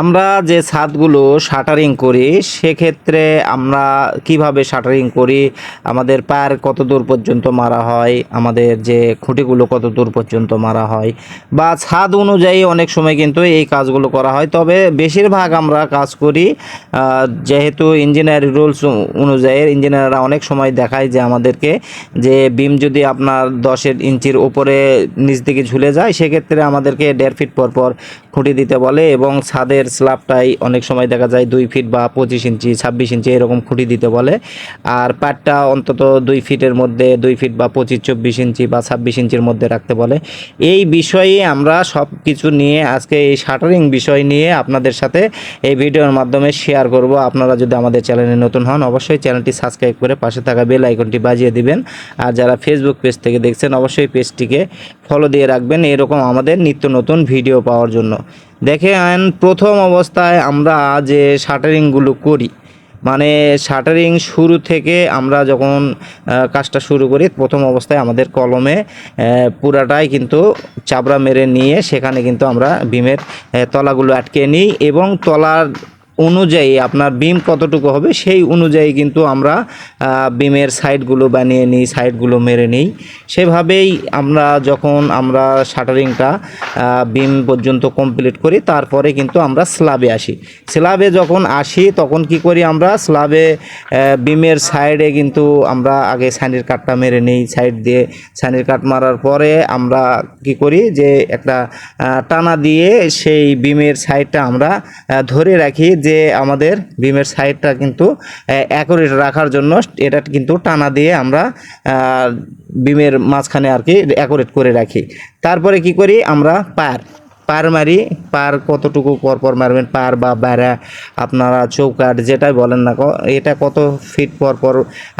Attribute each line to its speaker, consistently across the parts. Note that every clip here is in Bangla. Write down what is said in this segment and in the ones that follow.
Speaker 1: আমরা যে ছাদগুলো শাটারিং করি, সেক্ষেত্রে আমরা কীভাবে শাটারিং করি? আমাদের পায়ের কত দূর পর্যন্ত মারা হয়? আমাদের যে খুঁটিগুলো কত দূর পর্যন্ত মারা হয়? বা ছাদ অনুযায়ী অনেক সময় কিন্তু এই কাজগুলো করা হয়। তবে বেশিরভাগ আমরা কাজ করি যেহেতু ইঞ্জিনিয়ারিং রুলস অনুযায়ী ইঞ্জিনিয়াররা অনেক সময় দেখায় যে আমাদেরকে যে বিম যদি আপনার দশের ইঞ্চির উপরে নিচ দিকে ঝুলে যায়, সেক্ষেত্রে আমাদেরকে দেড় ফিট পর পর খুঁটি দিতে বলে এবং ছাদের স্ল্যাবটাই অনেক সময় দেখা যায় দুই ফিট বা পঁচিশ ইঞ্চি, ছাব্বিশ ইঞ্চি এরকম খুঁটি দিতে বলে। আর পাটটা অন্তত দুই ফিটের মধ্যে, দুই ফিট বা পঁচিশ, চব্বিশ ইঞ্চি বা ছাব্বিশ ইঞ্চির মধ্যে রাখতে বলে। এই বিষয়ে আমরা সব কিছু নিয়ে আজকে এই শাটারিং বিষয় নিয়ে আপনাদের সাথে এই ভিডিওর মাধ্যমে শেয়ার করব। আপনারা যদি আমাদের চ্যানেলে নতুন হন, অবশ্যই চ্যানেলটি সাবস্ক্রাইব করে পাশে থাকা বেল আইকনটি বাজিয়ে দিবেন। আর যারা ফেসবুক পেজ থেকে দেখছেন, অবশ্যই পেজটিকে ফলো দিয়ে রাখবেন। এরকম আমাদের নিত্য নতুন ভিডিও পাওয়ার জন্য। দেখেন প্রথম অবস্থায় আমরা যে শাটারিংগুলো করি। মানে শাটারিং শুরু থেকে আমরা যখন কাজটা শুরু করি, প্রথম অবস্থায় আমাদের কলমে পুরাটাই কিন্তু চাবড়া মেরে নিয়ে সেখানে কিন্তু আমরা বিমের তলাগুলো আটকে নিই এবং তলার অনুযায়ী আপনার বিম কতটুকু হবে, সেই অনুযায়ী কিন্তু আমরা বিমের সাইডগুলো বানিয়ে নিই, সাইডগুলো মেরে নিই। সেভাবেই আমরা যখন আমরা শাটারিংটা বিম পর্যন্ত কমপ্লিট করি, তারপরে কিন্তু আমরা স্ল্যাবে আসি। স্ল্যাবে যখন আসি, তখন কি করি আমরা, স্ল্যাবে বিমের সাইডে কিন্তু আমরা আগে সাইনের কাঠটা মেরে নিই। সাইড দিয়ে সাইনের কাঠ মারার পরে আমরা কি করি যে একটা টানা দিয়ে সেই বিমের সাইডটা আমরা ধরে রাখি যে আমাদের বিমের সাইডটা কিন্তু অ্যাকোরেট রাখার জন্য এটা কিন্তু টানা দিয়ে আমরা বিমের মাঝখানে আর কি অ্যাকোরেট করে রাখি। তারপরে কি করি আমরা পার পার মারি, পার কতটুকু পর পর মারবেন? পার বা বেড়া, আপনারা চৌকাট যেটাই বলেন না এটা কত ফিট পর পর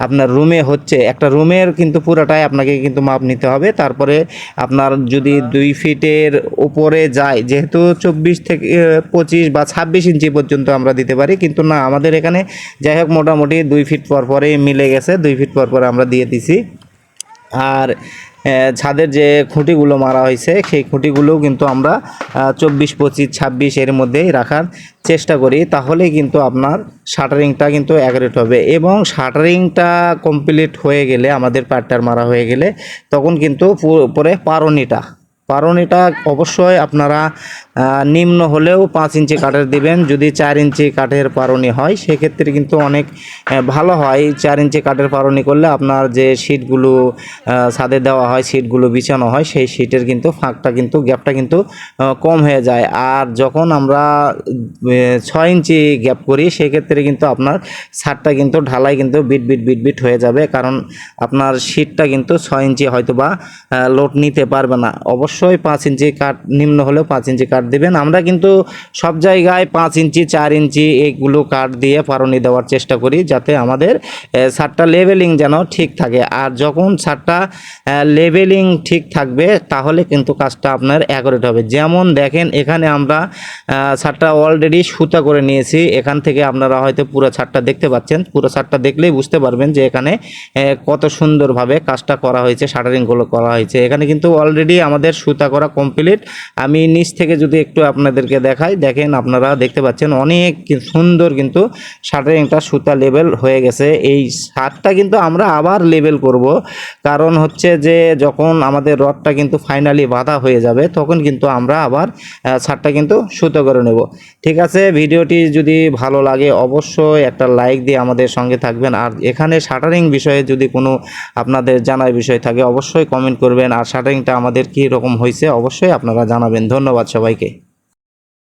Speaker 1: আপনার রুমে হচ্ছে? একটা রুমের কিন্তু পুরোটাই আপনাকে কিন্তু মাপ নিতে হবে। তারপরে আপনার যদি দুই ফিটের উপরে যায়, যেহেতু চব্বিশ থেকে পঁচিশ বা ছাব্বিশ ইঞ্চি পর্যন্ত আমরা দিতে পারি, কিন্তু না, আমাদের এখানে যাই হোক মোটামুটি দুই ফিট পর পরেই মিলে গেছে। দুই ফিট পর পর আমরা দিয়ে দিছি। আর ছাদের যে খুঁটিগুলো মারা হয়েছে, সেই খুঁটিগুলোও কিন্তু আমরা চব্বিশ, পঁচিশ, ছাব্বিশ এর মধ্যেই রাখার চেষ্টা করি। তাহলে কিন্তু আপনার শাটারিংটা কিন্তু অ্যাগরেট হবে এবং শাটারিংটা কমপ্লিট হয়ে গেলে, আমাদের পাটটার মারা হয়ে গেলে, তখন কিন্তু পরে পারনিটা পারনিটা অবশ্যই আপনারা নিম্ন হলেও পাঁচ ইঞ্চি কাঠের দিবেন। যদি চার ইঞ্চি কাঠের পারনি হয়, সেক্ষেত্রে কিন্তু অনেক ভালো হয়। চার ইঞ্চি কাঠের পারনি করলে আপনার যে সিটগুলো ছাদে দেওয়া হয় সিটগুলো বিছানো হয়, সেই সিটের কিন্তু ফাঁকটা কিন্তু গ্যাপটা কিন্তু কম হয়ে যায়। আর যখন আমরা ছয় ইঞ্চি গ্যাপ করি, সেক্ষেত্রে কিন্তু আপনার ছাদটা কিন্তু, ঢালাই কিন্তু বিট বিট বিট বিট হয়ে যাবে। কারণ আপনার সিটটা কিন্তু ছয় ইঞ্চি হয়তো বা লোড নিতে পারবে না। অবশ্যই পাঁচ ইঞ্চি কাঠ, নিম্ন হলেও পাঁচ ইঞ্চি কাঠ দিবেন। আমরা কিন্তু সব জায়গায় পাঁচ ইঞ্চি, চার ইঞ্চি এইগুলো কাঠ দিয়ে পারনি দেওয়ার চেষ্টা করি যাতে আমাদের ছাদটা লেভেলিং যেন ঠিক থাকে। আর যখন ছাদটা লেভেলিং ঠিক থাকবে, তাহলে কিন্তু কাজটা আপনার অ্যাকুরেট হবে। যেমন দেখেন, এখানে আমরা ছাদটা অলরেডি সুতা করে নিয়েছি। এখান থেকে আপনারা হয়তো পুরো ছাদটা দেখতে পাচ্ছেন। পুরো ছাদটা দেখলেই বুঝতে পারবেন যে এখানে কত সুন্দরভাবে কাজটা করা হয়েছে, শাটারিংগুলো করা হয়েছে। এখানে কিন্তু অলরেডি আমাদের সুতা করা কমপ্লিট আমি নিচ থেকে যদি একটু আপনাদেরকে দেখাই, দেখেন আপনারা দেখতে পাচ্ছেন অনেক সুন্দর কিন্তু শাটারিংটা সুতা লেবেল হয়ে গেছে। এই শার্টটা কিন্তু আমরা আবার লেভেল করব। কারণ হচ্ছে যে যখন আমাদের রডটা কিন্তু ফাইনালি বাঁধা হয়ে যাবে, তখন কিন্তু আমরা আবার শার্টটা কিন্তু সুতো করে নেব। ঠিক আছে, ভিডিওটি যদি ভালো লাগে অবশ্যই একটা লাইক দিয়ে আমাদের সঙ্গে থাকবেন। আর এখানে শাটারিং বিষয়ে যদি কোনো আপনাদের জানার বিষয় থাকে, অবশ্যই কমেন্ট করবেন। আর শাটারিংটা আমাদের কী রকম হয়েছে অবশ্যই আপনারা জানাবেন। ধন্যবাদ সবাইকে।